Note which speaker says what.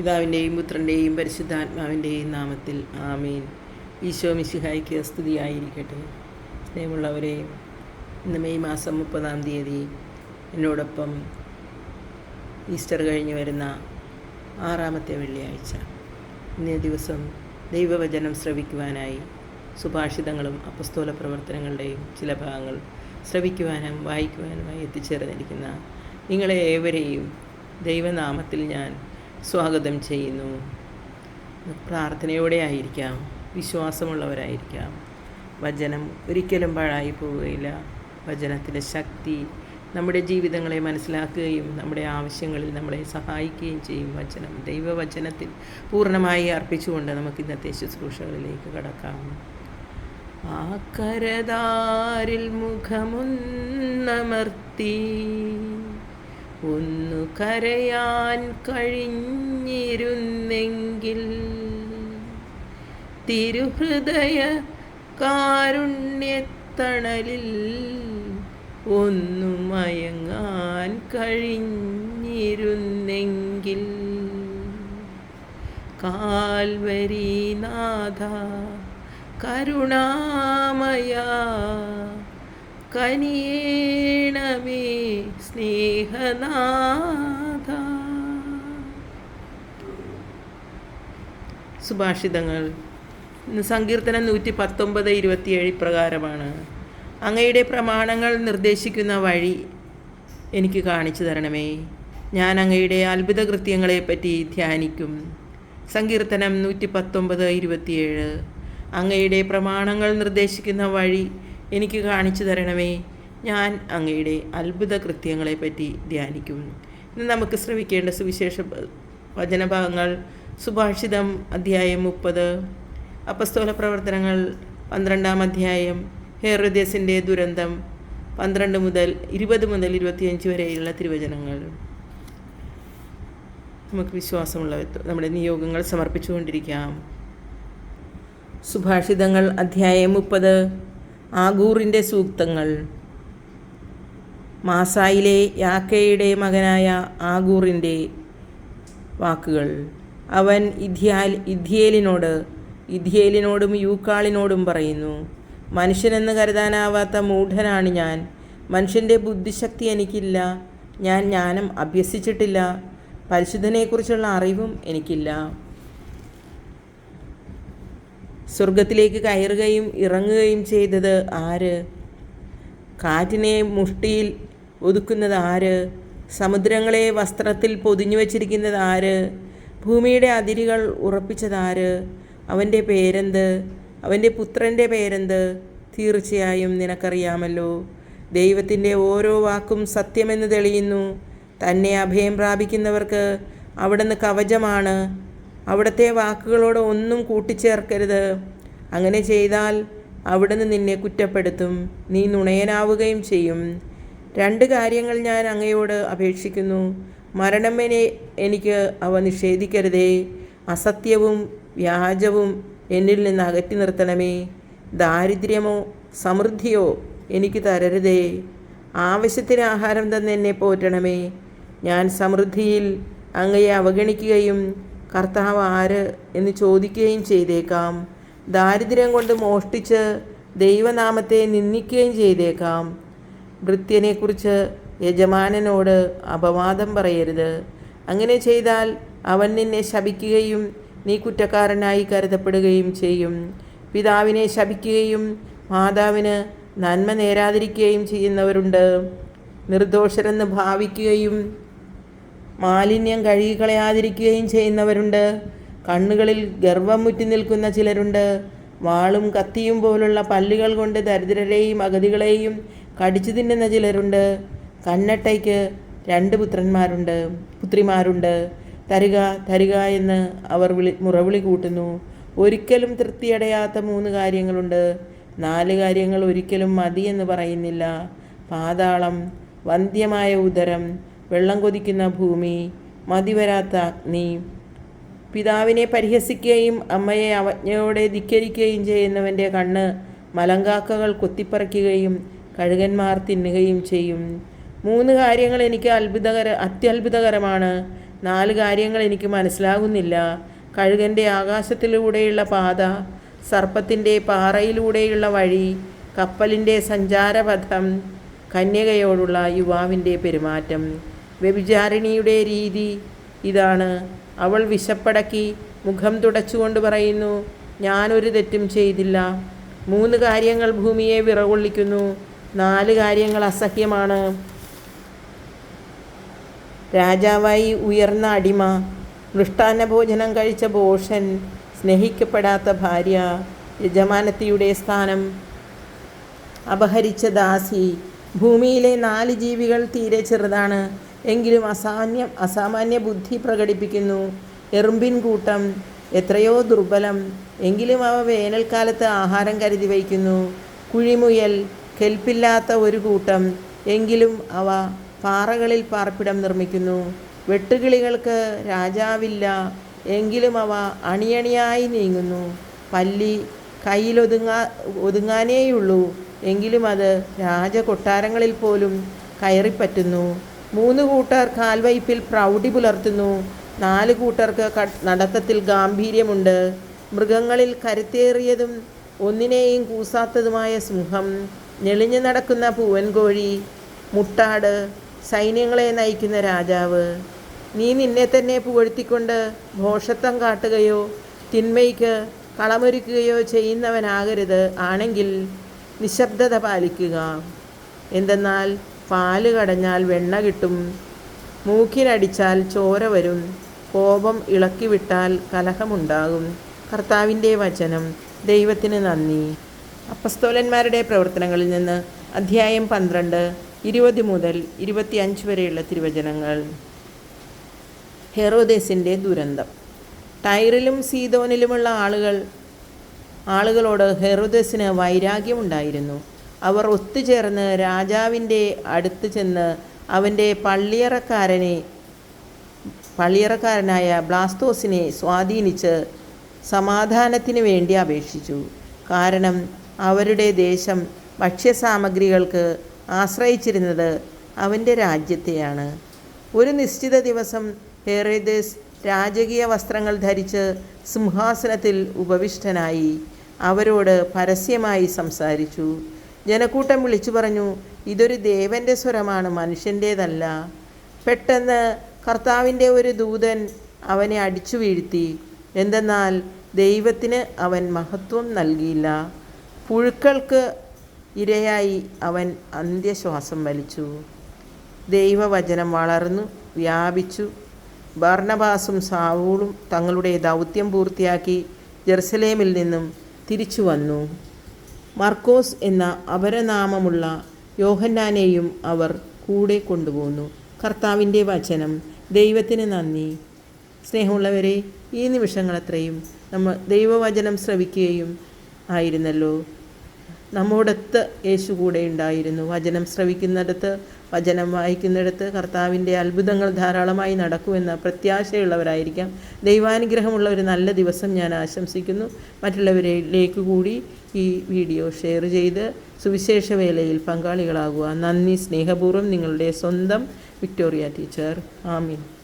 Speaker 1: പിതാവിന്റെയും പുത്രന്റെയും പരിശുദ്ധാത്മാവിന്റെയും നാമത്തിൽ ആമീൻ. ഈശോ മിശിഹായ്ക്ക് സ്തുതിയായിരിക്കട്ടെ. സ്നേഹമുള്ളവരെ ഇന്ന് മെയ് മാസം മുപ്പതാം തീയതി എന്നോടൊപ്പം ഈസ്റ്റർ കഴിഞ്ഞ് വരുന്ന ആറാമത്തെ വെള്ളിയാഴ്ച. ഇന്നേ ദിവസം ദൈവവചനം ശ്രവിക്കുവാനായി സുഭാഷിതങ്ങളും അപ്പസ്തോല പ്രവർത്തനങ്ങളുടെയും ചില ഭാഗങ്ങൾ ശ്രവിക്കുവാനും വായിക്കുവാനുമായി എത്തിച്ചേർന്നിരിക്കുന്ന നിങ്ങളെ ഏവരെയും ദൈവനാമത്തിൽ ഞാൻ സ്വാഗതം ചെയ്യുന്നു. പ്രാർത്ഥനയോടെ ആയിരിക്കാം. വിശ്വാസമുള്ളവരായിരിക്കാം. വചനം ഒരിക്കലും പാഴായി പോവുകയില്ല. വചനത്തിന്റെ ശക്തി നമ്മുടെ ജീവിതങ്ങളെ മനസ്സിലാക്കുകയും നമ്മുടെ ആവശ്യങ്ങളിൽ നമ്മളെ സഹായിക്കുകയും ചെയ്യും. വചനം ദൈവവചനത്തിൽ പൂർണമായി അർപ്പിച്ചുകൊണ്ട് നമുക്ക് ഇന്നത്തെ ശുശ്രൂഷകളിലേക്ക് കടക്കാം. ആ കരതാരിൽ മുഖമൊന്നമർത്തി ഒന്നു കരയാൻ കഴിഞ്ഞിരുന്നെങ്കിൽ തിരുഹൃദയ കാരുണ്യത്തണലിൽ ഒന്നു മയങ്ങാൻ കഴിഞ്ഞിരുന്നെങ്കിൽ. കാൽവരീനാഥ കരുണാമയ കനിയേണമേ സ്നേഹനാഥ. സുഭാഷിതങ്ങൾ സങ്കീർത്തനം നൂറ്റി പത്തൊമ്പത് ഇരുപത്തിയേഴ് പ്രകാരമാണ്. അങ്ങയുടെ പ്രമാണങ്ങൾ നിർദ്ദേശിക്കുന്ന വഴി എനിക്ക് കാണിച്ചു തരണമേ. ഞാൻ അങ്ങയുടെ അത്ഭുത കൃത്യങ്ങളെപ്പറ്റി ധ്യാനിക്കും. സങ്കീർത്തനം നൂറ്റി പത്തൊമ്പത് ഇരുപത്തിയേഴ്. അങ്ങയുടെ പ്രമാണങ്ങൾ നിർദ്ദേശിക്കുന്ന വഴി എനിക്ക് കാണിച്ചു തരണമേ. ഞാൻ അങ്ങയുടെ അത്ഭുത കൃത്യങ്ങളെപ്പറ്റി ധ്യാനിക്കും ഇന്ന് നമുക്ക് ശ്രമിക്കേണ്ട സുവിശേഷ വചനഭാഗങ്ങൾ സുഭാഷിതം അധ്യായം മുപ്പത് അപസ്തോല പ്രവർത്തനങ്ങൾ പന്ത്രണ്ടാം അധ്യായം ഹേറോദേസിന്റെ ദുരന്തം പന്ത്രണ്ട് മുതൽ ഇരുപത് മുതൽ ഇരുപത്തിയഞ്ച് വരെയുള്ള തിരുവചനങ്ങൾ. നമുക്ക് വിശ്വാസമുള്ള നമ്മുടെ നിയോഗങ്ങൾ സമർപ്പിച്ചുകൊണ്ടിരിക്കാം. സുഭാഷിതങ്ങൾ അധ്യായം മുപ്പത് ആഗൂറിന്റെ സൂക്തങ്ങൾ. മാസായിലെ യാക്കയുടെ മകനായ ആഗൂറിന്റെ വാക്കുകൾ. അവൻ ഇധ്യാൽ ഇധ്യേലിനോട് ഇധ്യേലിനോടും യൂക്കാളിനോടും പറയുന്നു മനുഷ്യനെന്ന് കരുതാനാവാത്ത മൂഢനാണ് ഞാൻ. മനുഷ്യന്റെ ബുദ്ധിശക്തി എനിക്കില്ല. ഞാൻ ജ്ഞാനം അഭ്യസിച്ചിട്ടില്ല. പരിശുദ്ധനെക്കുറിച്ചുള്ള അറിവും എനിക്കില്ല. സ്വർഗത്തിലേക്ക് കയറുകയും ഇറങ്ങുകയും ചെയ്തത് ആര്? കാറ്റിനെ മുഷ്ടിയിൽ ഒതുക്കുന്നത് ആര്? സമുദ്രങ്ങളെ വസ്ത്രത്തിൽ പൊതിഞ്ഞു വച്ചിരിക്കുന്നത് ആര്? ഭൂമിയുടെ അതിരുകൾ ഉറപ്പിച്ചതാര് അവന്റെ പേരെന്ത്? അവന്റെ പുത്രന്റെ പേരെന്ത്? തീർച്ചയായും നിനക്കറിയാമല്ലോ. ദൈവത്തിന്റെ ഓരോ വാക്കും സത്യമെന്ന് തെളിയുന്നു. തന്നെ അഭയം പ്രാപിക്കുന്നവർക്ക് അവിടുന്ന് കവചമാണ്. അവിടുത്തെ വാക്കുകളോട് ഒന്നും കൂട്ടിച്ചേർക്കരുത്. അങ്ങനെ ചെയ്താൽ അവിടുന്ന് നിന്നെ കുറ്റപ്പെടുത്തും. നീ നുണയനാവുകയും ചെയ്യും. രണ്ട് കാര്യങ്ങൾ ഞാൻ അങ്ങയോട് അപേക്ഷിക്കുന്നു. മരണം എനിക്ക് അവ നിഷേധിക്കരുതേ. അസത്യവും വ്യാജവും എന്നിൽ നിന്ന് അകറ്റി നിർത്തണമേ. ദാരിദ്ര്യമോ സമൃദ്ധിയോ എനിക്ക് തരരുതേ. ആവശ്യത്തിന് ആഹാരം തന്നെ എന്നെ പോറ്റണമേ. ഞാൻ സമൃദ്ധിയിൽ അങ്ങയെ അവഗണിക്കുകയും കർത്താവ് ആര് എന്ന് ചോദിക്കുകയും ചെയ്തേക്കാം. ദാരിദ്ര്യം കൊണ്ട് മോഷ്ടിച്ച് ദൈവനാമത്തെ നിന്ദിക്കുകയും ചെയ്തേക്കാം. ഭൃത്യനെക്കുറിച്ച് യജമാനനോട് അപവാദം പറയരുത്. അങ്ങനെ ചെയ്താൽ അവൻ നിന്നെ ശപിക്കുകയും നീ കുറ്റക്കാരനായി കരുതപ്പെടുകയും ചെയ്യും. പിതാവിനെ ശപിക്കുകയും മാതാവിന് നന്മ നേരാതിരിക്കുകയും ചെയ്യുന്നവരുണ്ട്. നിർദോഷരെന്ന് ഭാവിക്കുകയും മാലിന്യം കഴുകിക്കളയാതിരിക്കുകയും ചെയ്യുന്നവരുണ്ട്. കണ്ണുകളിൽ ഗർവം മുറ്റി നിൽക്കുന്ന ചിലരുണ്ട്. വാളും കത്തിയും പോലുള്ള പല്ലുകൾ കൊണ്ട് ദരിദ്രരെയും അഗതികളെയും കടിച്ചു തിന്നുന്ന ചിലരുണ്ട്. കണ്ണട്ടയ്ക്ക് രണ്ട് പുത്രന്മാരുണ്ട്. പുത്രിമാരുണ്ട്. തരിക തരിക എന്ന് അവർ വിളി മുറവിളി കൂട്ടുന്നു. ഒരിക്കലും തൃപ്തിയടയാത്ത മൂന്ന് കാര്യങ്ങളുണ്ട്. നാല് കാര്യങ്ങൾ ഒരിക്കലും മതി എന്ന് പറയുന്നില്ല. പാതാളം വന്ധ്യമായ ഉദരം വെള്ളം കൊതിക്കുന്ന ഭൂമി മതിവരാത്ത അഗ്നി. പിതാവിനെ പരിഹസിക്കുകയും അമ്മയെ അവജ്ഞയോടെ ധിക്കരിക്കുകയും ചെയ്യുന്നവന്റെ കണ്ണ് മലങ്കാക്കകൾ കൊത്തിപ്പറിക്കുകയും കഴുകന്മാർ തിന്നുകയും ചെയ്യും. മൂന്ന് കാര്യങ്ങൾ എനിക്ക് അത്ഭുതകര അത്യത്ഭുതകരമാണ്. നാല് കാര്യങ്ങൾ എനിക്ക് മനസ്സിലാകുന്നില്ല. കഴുകന്റെ ആകാശത്തിലൂടെയുള്ള പാത സർപ്പത്തിന്റെ പാറയിലൂടെയുള്ള വഴി കപ്പലിന്റെ സഞ്ചാരപഥം കന്യകയോടുള്ള യുവാവിന്റെ പെരുമാറ്റം. വ്യഭിചാരിണിയുടെ രീതി ഇതാണ്. അവൾ വിശപ്പടക്കി മുഖം തുടച്ചുകൊണ്ട് പറയുന്നു ഞാനൊരു തെറ്റും ചെയ്തില്ല. മൂന്ന് കാര്യങ്ങൾ ഭൂമിയെ വിറകൊള്ളിക്കുന്നു. നാല് കാര്യങ്ങൾ അസഹ്യമാണ്. രാജാവായി ഉയർന്ന അടിമ മൃഷ്ടാന്ന ഭോജനം കഴിച്ച ഭോഷൻ സ്നേഹിക്കപ്പെടാത്ത ഭാര്യ യജമാനത്തിയുടെ സ്ഥാനം. അപഹരിച്ച ദാസി ഭൂമിയിലെ നാല് ജീവികൾ തീരെ ചെറുതാണ് എങ്കിലും അസാമാന്യ അസാമാന്യ ബുദ്ധി പ്രകടിപ്പിക്കുന്നു. എറുമ്പിൻ കൂട്ടം എത്രയോ ദുർബലം എങ്കിലും അവ വേനൽക്കാലത്ത് ആഹാരം കരുതി വയ്ക്കുന്നു. കുഴിമുയൽ കെൽപ്പില്ലാത്ത ഒരു കൂട്ടം എങ്കിലും അവ പാറകളിൽ പാർപ്പിടം നിർമ്മിക്കുന്നു. വെട്ടുകിളികൾക്ക് രാജാവില്ല. എങ്കിലും അവ അണിയണിയായി നീങ്ങുന്നു. പല്ലി കയ്യിലൊതുങ്ങാ ഒതുങ്ങാനേയുള്ളൂ. എങ്കിലും അത് രാജകൊട്ടാരങ്ങളിൽ പോലും കയറിപ്പറ്റുന്നു. മൂന്ന് കൂട്ടർ കാൽവയ്പിൽ പ്രൗഢി പുലർത്തുന്നു. നാല് കൂട്ടർക്ക് നടത്തത്തിൽ ഗാംഭീര്യമുണ്ട്. മൃഗങ്ങളിൽ കരുത്തേറിയതും ഒന്നിനെയും കൂസാത്തതുമായ സിംഹം ഞെളിഞ്ഞു നടക്കുന്ന പൂവൻകോഴി മുട്ടാട് സൈന്യങ്ങളെ നയിക്കുന്ന രാജാവ് നീ നിന്നെ തന്നെ പുകഴ്ത്തിക്കൊണ്ട് ഭോഷത്വം കാട്ടുകയോ തിന്മയ്ക്ക് കളമൊരുക്കുകയോ ചെയ്യുന്നവനാകരുത്. ആണെങ്കിൽ നിശബ്ദത പാലിക്കുക. എന്തെന്നാൽ പാൽ കടഞ്ഞാൽ വെണ്ണ കിട്ടും. മൂക്കിനടിച്ചാൽ ചോര വരും. കോപം ഇളക്കിവിട്ടാൽ കലഹമുണ്ടാകും. കർത്താവിന്റെ വചനം. ദൈവത്തിന് നന്ദി. അപ്പസ്തോലന്മാരുടെ പ്രവർത്തനങ്ങളിൽ നിന്ന് അധ്യായം പന്ത്രണ്ട് ഇരുപത് മുതൽ ഇരുപത്തിയഞ്ച് വരെയുള്ള തിരുവചനങ്ങൾ. ഹെറോദേസിന്റെ ദുരന്തം. ടൈറിലും സീതോനിലുമുള്ള ആളുകൾ ആളുകളോട് ഹെറോദേസിന് വൈരാഗ്യമുണ്ടായിരുന്നു. അവർ ഒത്തുചേർന്ന് രാജാവിന്റെ അടുത്ത് ചെന്ന് അവന്റെ പള്ളിയറക്കാരനെ പള്ളിയറക്കാരനായ ബ്ലാസ്തോസിനെ സ്വാധീനിച്ച് സമാധാനത്തിന് വേണ്ടി അപേക്ഷിച്ചു. കാരണം അവരുടെ ദേശം ഭക്ഷ്യസാമഗ്രികൾക്ക് ആശ്രയിച്ചിരുന്നത് അവന്റെ രാജ്യത്തെയാണ്. ഒരു നിശ്ചിത ദിവസം ഹെറേദേസ് രാജകീയ വസ്ത്രങ്ങൾ ധരിച്ച് സിംഹാസനത്തിൽ ഉപവിഷ്ടനായി അവരോട് പരസ്യമായി സംസാരിച്ചു. ജനക്കൂട്ടം വിളിച്ചു പറഞ്ഞു ഇതൊരു ദേവന്റെ സ്വരമാണ് മനുഷ്യന്റേതല്ല. പെട്ടെന്ന് കർത്താവിന്റെ ഒരു ദൂതൻ അവനെ അടിച്ചു വീഴ്ത്തി. എന്തെന്നാൽ ദൈവത്തിന് അവൻ മഹത്വം നൽകിയില്ല. പുഴുക്കൾക്ക് ഇരയായി അവൻ അന്ത്യശ്വാസം വലിച്ചു. ദൈവവചനം വളർന്നു വ്യാപിച്ചു. ഭർണബാസും സാവൂളും തങ്ങളുടെ ദൗത്യം പൂർത്തിയാക്കി ജെറുസലേമിൽ നിന്നും തിരിച്ചു വന്നു. മർക്കോസ് എന്ന അപരനാമമുള്ള യോഹന്നാനെയും അവർ കൂടെ കൊണ്ടുപോന്നു. കർത്താവിന്റെ വചനം ദൈവത്തിന് നന്ദി. സ്നേഹമുള്ളവരെ ഈ നിമിഷങ്ങളത്രയും നമ്മൾ ദൈവവചനം ശ്രവിക്കുകയും ആയിരുന്നല്ലോ. നമ്മോടൊത്ത് യേശു കൂടെ ഉണ്ടായിരുന്നു. വചനം ശ്രവിക്കുന്നിടത്ത് വചനം വായിക്കുന്നിടത്ത് കർത്താവിന്റെ അത്ഭുതങ്ങൾ ധാരാളമായി നടക്കുമെന്ന പ്രത്യാശയുള്ളവരായിരിക്കാം. ദൈവാനുഗ്രഹമുള്ള ഒരു നല്ല ദിവസം ഞാൻ ആശംസിക്കുന്നു. മറ്റുള്ളവരിലേക്ക് കൂടി ഈ വീഡിയോ ഷെയർ ചെയ്ത് സുവിശേഷ വേലയിൽ പങ്കാളികളാകുക നന്ദി. സ്നേഹപൂർവം നിങ്ങളുടെ സ്വന്തം വിക്ടോറിയ ടീച്ചർ. ആമീൻ.